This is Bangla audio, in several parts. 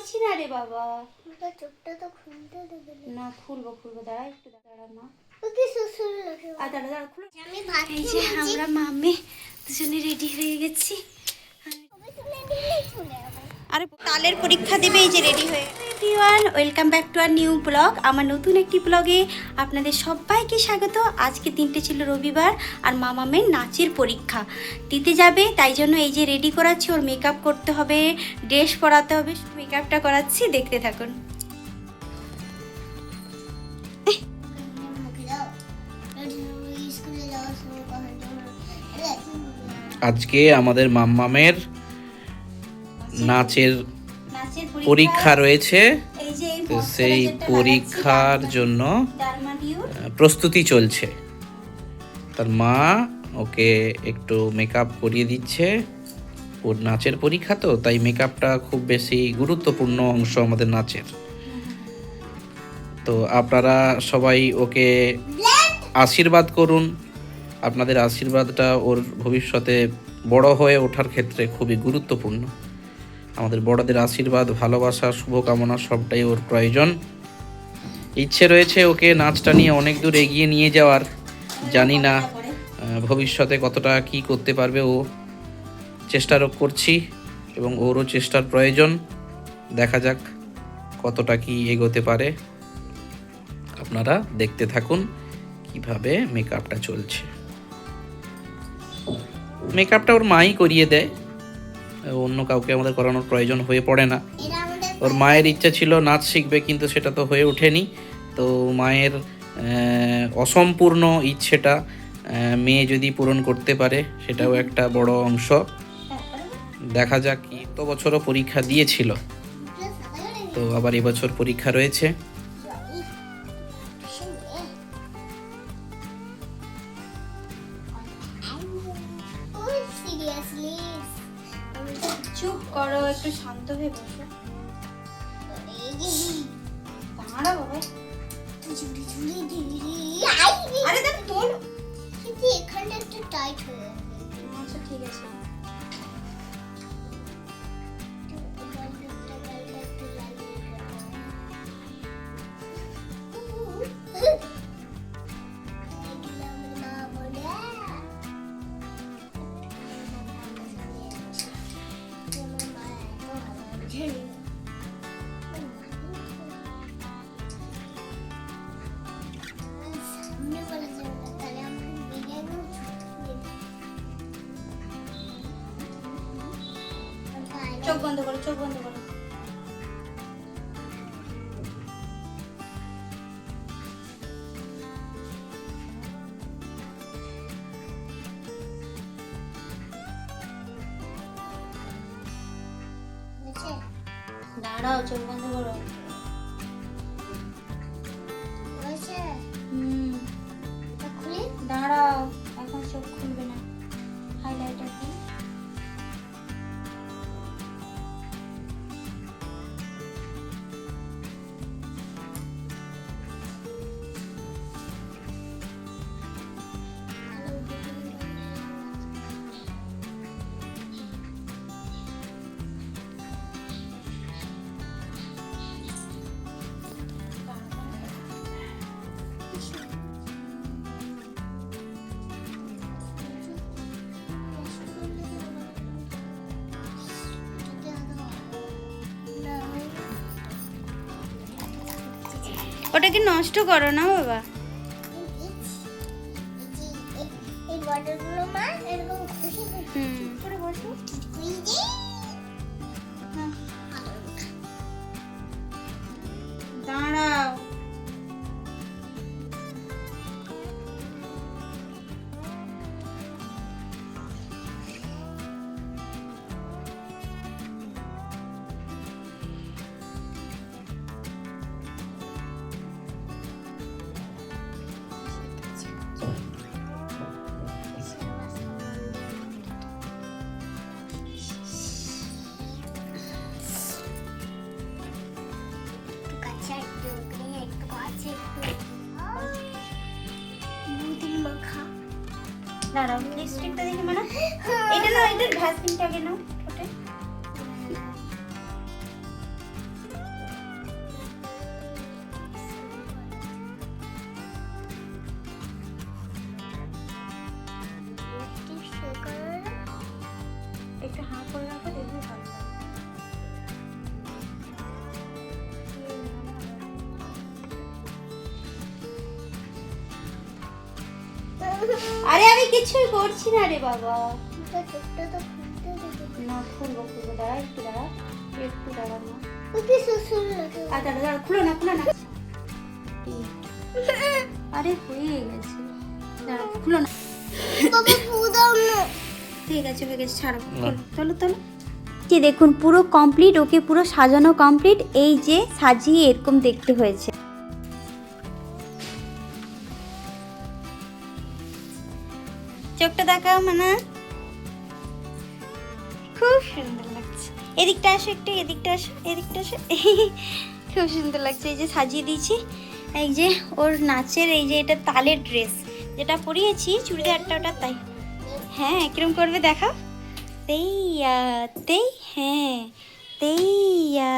পারছি না রে বাবা। চোখটা তো খুলতে দেবে না। খুলবো খুলবো। দাঁড়া একটু দাঁড়া মা। দাঁড়া দাঁড়া খুলো। আমি ভাত এই যে আমরা মামে দুজনে রেডি হয়ে গেছি। আর তালের পরীক্ষা দেবে এই যে রেডি হয়ে everyone, welcome back to our new blog. আমার নতুন একটি ব্লগে আপনাদের সবাইকে স্বাগত। আজকে দিনটা ছিল রবিবার আর মামামের নাচের পরীক্ষা। দিতে যাবে, তাই জন্য এই যে রেডি করাচ্ছি, ওর মেকআপ করতে হবে ড্রেস পরাতে হবে মেকআপটা করাচ্ছি, দেখতে থাকুন। আজকে আমাদের মাম্মামের নাচের পরীক্ষা রয়েছে। সেই পরীক্ষার জন্য প্রস্তুতি চলছে। তার মা ওকে একটু মেকআপ করিয়ে দিচ্ছে। ওর নাচের পরীক্ষা তো তাই মেকআপটা খুব বেশি গুরুত্বপূর্ণ অংশ আমাদের নাচের। তো আপনারা সবাই ওকে আশীর্বাদ করুন। আপনাদের আশীর্বাদটা ওর ভবিষ্যতে বড় হয়ে ওঠার ক্ষেত্রে খুবই গুরুত্বপূর্ণ। আমাদের বড়দের আশীর্বাদ, ভালোবাসা, শুভকামনা সবটাই ওর প্রয়োজন। ইচ্ছে রয়েছে ওকে নাচটা নিয়ে অনেক দূর এগিয়ে নিয়ে যাওয়ার। জানি না ভবিষ্যতে কতটা কি করতে পারবে ও। চেষ্টারও করছি এবং ওরও চেষ্টার প্রয়োজন। দেখা যাক কতটা কি এগোতে পারে। আপনারা দেখতে থাকুন কীভাবে মেকআপটা চলছে। মেকআপটা ওর মাই করিয়ে দেয়। অন্য কাউকে আমাদের করানোর প্রয়োজন হয়ে পড়ে না। ওর মায়ের ইচ্ছা ছিল নাচ শিখবে কিন্তু সেটা তো হয়ে ওঠেনি। তো মায়ের অসম্পূর্ণ ইচ্ছেটা মেয়ে যদি পূরণ করতে পারে সেটাও একটা বড় অংশ। দেখা যাক কি তো বছরও পরীক্ষা দিয়েছিল। তো আবার এবছর পরীক্ষা রয়েছে। আরে দেখ তোল কিন্তু এখানটা একটু টাইট হয়ে গেছে আচ্ছা ঠিক আছে চোখ বন্ধ করো চোখ বন্ধ করো। দাঁড়াও চোখ বন্ধ করো। হুম। খুলে। দাঁড়াও এখন চোখ খুলবে না। হাইলাইটার দিই ওটাকে নষ্ট করো না বাবা হুম দাঁড়াও লিপস্টিকটা দেখি মানে এটা না এটা ভ্যাসলিনটা আগে আরে আমি কিছুই করছি না রে বাবা। না খুলবো খুলবো দাঁড়া একটু দাঁড়া একটু দাঁড়া না ওই কি সুসুর লাগে আর দাঁড়া দাঁড়া খুলো না খুলো না। আরে হয়ে গেছে। দাঁড়া খুলো না। বাবা ফু দাও না ঠিক আছে হয়ে গেছে ছাড়ো না। চলো চলো। যে দেখুন পুরো কমপ্লিট ওকে পুরো সাজানো কমপ্লিট এই যে সাজিয়ে এরকম দেখতে হয়েছে। চোখটা দেখাও মানে। খুব সুন্দর লাগছে। এদিকটা আসো একটু এদিকটা আসো এদিকটা আসো। খুব সুন্দর লাগছে এই যে সাজিয়ে দিয়েছি। এই যে ওর নাচের এই যে এটা তালের ড্রেস। যেটা পরিয়েছি চুড়িদারটা ওটা তাই। হ্যাঁ কিরম করবে দেখা তেইয়া তেই হ্যাঁ। তেইয়া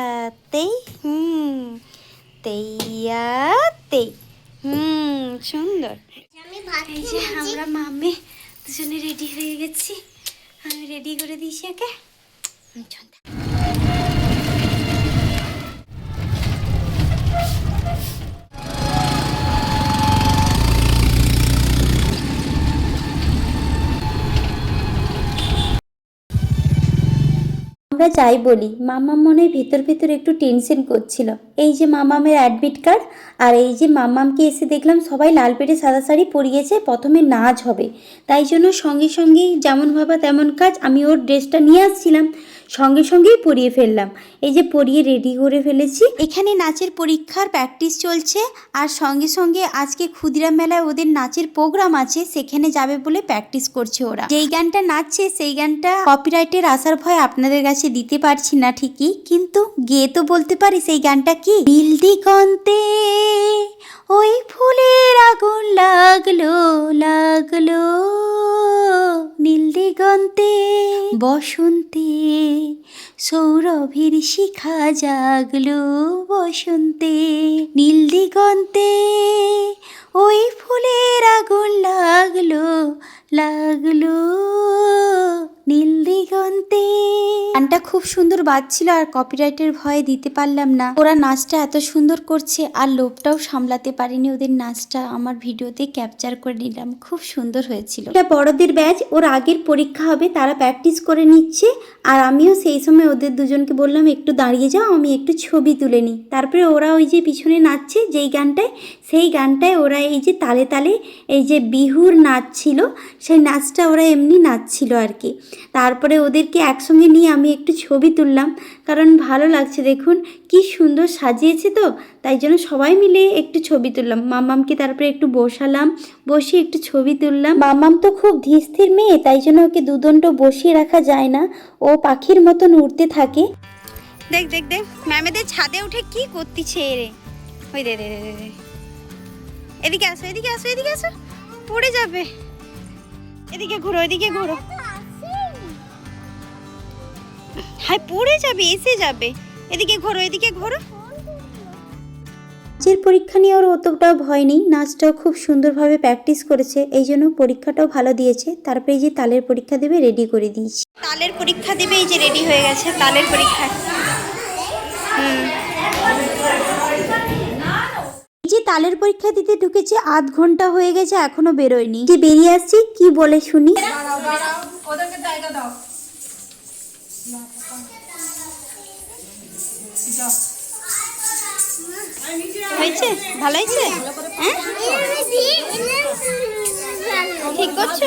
তেই হুম। তেইয়া তেই। হুম সুন্দর। আমরা মামে দুজনে রেডি হয়ে গেছি। আমি রেডি করে দিয়েছি, ওকে? আমরা যাই বলি। মামা মনে ভেতর ভেতর একটু টেনশন করছিল। এই যে মামামের অ্যাডমিট কার্ড আর এই যে মামামকে এসে দেখলাম সবাই লাল পেটে সাদা শাড়ি পরিয়েছে, প্রথমে নাচ হবে। তাই জন্য সঙ্গে সঙ্গেই যেমন ভাবা তেমন কাজ আমি ওর ড্রেসটা নিয়ে আসছিলাম, সঙ্গে সঙ্গেই পরিয়ে ফেললাম। এই যে পরিয়ে রেডি করে ফেলেছি। এখানে নাচের পরীক্ষার প্র্যাকটিস চলছে আর সঙ্গে সঙ্গে আজকে ক্ষুদিরাম মেলায় ওদের নাচের প্রোগ্রাম আছে, সেখানে যাবে বলে প্র্যাকটিস করছে ওরা। যেই গানটা নাচছে, সেই গানটা কপিরাইটের আসার ভয় আপনাদের কাছে দিতে পারছি না ঠিকই, কিন্তু গেয়ে তো বলতে পারি সেই গানটা কি? নীল দিগন্তে ওই ফুলের আগুন লাগল লাগল। নীল দিগন্তে বসন্তে সৌরভীর শিখা জাগলো, বসন্তে। নীল দিগন্তে ওই ফুলের আগুন লাগল লাগল। গানটা খুব সুন্দর বাজছিল আর কপিরাইটের ভয়ে দিতে পারলাম না। ওরা নাচটা এত সুন্দর করছে আর লোভটাও সামলাতে পারিনি ওদের নাচটা। আমার ভিডিওতে ক্যাপচার করে নিলাম। খুব সুন্দর হয়েছিল। এটা বড়দের ব্যাচ, ওর আগের পরীক্ষা হবে, তারা প্র্যাকটিস করে নিচ্ছে। আর আমিও সেই সময় ওদের দুজনকে বললাম, একটু দাঁড়িয়ে যাও, আমি একটু ছবি তুলে নিই। তারপরে ওরা ওই যে পিছনে নাচছে, যেই গানটায়, সেই গানটায় ওরা এই যে তালে তালে এই যে বিহুর নাচ ছিল, সেই নাচটা ওরা এমনি নাচছিল আর কি। তারপরে ওদেরকে একসঙ্গে নিয়ে আমি একটু ছবি তুললাম কারণ ভালো লাগছে। দেখুন কি সুন্দর সাজিয়েছে তো। তাই জন্য সবাই মিলে একটু ছবি তুললাম। মামামকে তারপরে একটু বসালাম বসে একটু ছবি তুললাম। মামাম তো খুব ধীরস্থির মেয়ে তাই জন্য ওকে দুদণ্ড বসিয়ে রাখা যায় না। ও পাখির মতন উড়তে থাকে। দেখ দেখ দেখ ম্যামেদের ছাদে উঠে কি করতিছে রে ওই দে দে, দে। এদিকে আসো এদিকে আসো এদিকে আসো। পড়ে যাবে। এদিকে ঘুরো এদিকে ঘুরো। হাই পড়ে যাবে এসে যাবে। এদিকে ঘোরো এদিকে ঘোরো। নাচের পরীক্ষা নিয়ে ওর অতটাও ভয় নেই। নাচটাও খুব সুন্দরভাবে প্র্যাকটিস করেছে। এই জন্য পরীক্ষাটাও ভালো দিয়েছে। তারপরে এই যে তালের পরীক্ষা দেবে রেডি করে দিয়েছি। তালের পরীক্ষা দেবে এই যে রেডি হয়ে গেছে তালের পরীক্ষা। হুম। এই যে তালের পরীক্ষা দিতে ঢুকেছে আধ ঘণ্টা হয়ে গেছে এখনও বেরোয়নি। যে বেরিয়ে আসছি কি বলে শুনি? হয়েছে? ভালো হয়েছে? হ্যাঁ? ঠিক করছ?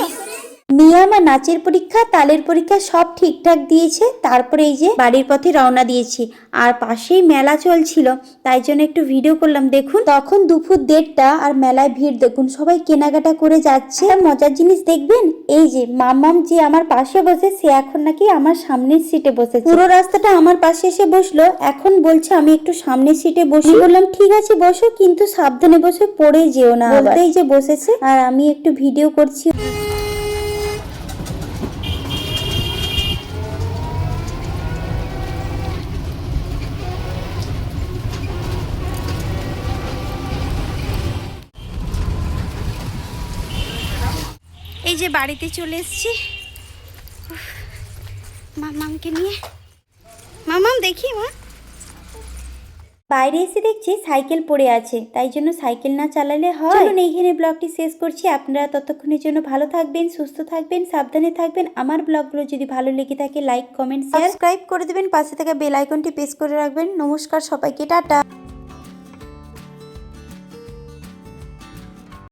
মিয়া আমার নাচের পরীক্ষা, তালের পরীক্ষা সব ঠিকঠাক দিয়েছে। তারপরে এই যে বাড়ির পথে রওনা দিয়েছি। আর পাশেই মেলা চলছিল। তাই জন্য একটু ভিডিও করলাম, দেখুন। তখন দুপুর দেড়টা আর মেলায় ভিড়, দেখুন, সবাই কেনাকাটা করে যাচ্ছে। মজার জিনিস দেখবেন, এই যে মামাম যে আমার পাশে বসে, সে এখন নাকি আমার সামনের সিটে বসেছে। পুরো রাস্তাটা আমার পাশে এসে বসল। এখন বলছে, আমি একটু সামনের সিটে বসে। বললাম, ঠিক আছে, বসো, কিন্তু সাবধানে বসে পড়ে যেও না বলতেই যে বসেছে। আর আমি একটু ভিডিও করছি। এই যে বাড়িতে চলে এসেছি। মামামকে নিয়ে। মামাম দেখি মা। বাইরে এসে দেখছি সাইকেল পড়ে আছে তাই জন্য সাইকেল না চালালে হয়। চলুন এইখানে ব্লগটি শেষ করছি। আপনারা ততক্ষণের জন্য ভালো থাকবেন সুস্থ থাকবেন সাবধানে থাকবেন। আমার ব্লগগুলো যদি ভালো লেগে থাকে লাইক কমেন্ট সাবস্ক্রাইব করে দেবেন পাশে থাকা বেল আইকনটি প্রেস করে রাখবেন। নমস্কার সবাইকে টাটা।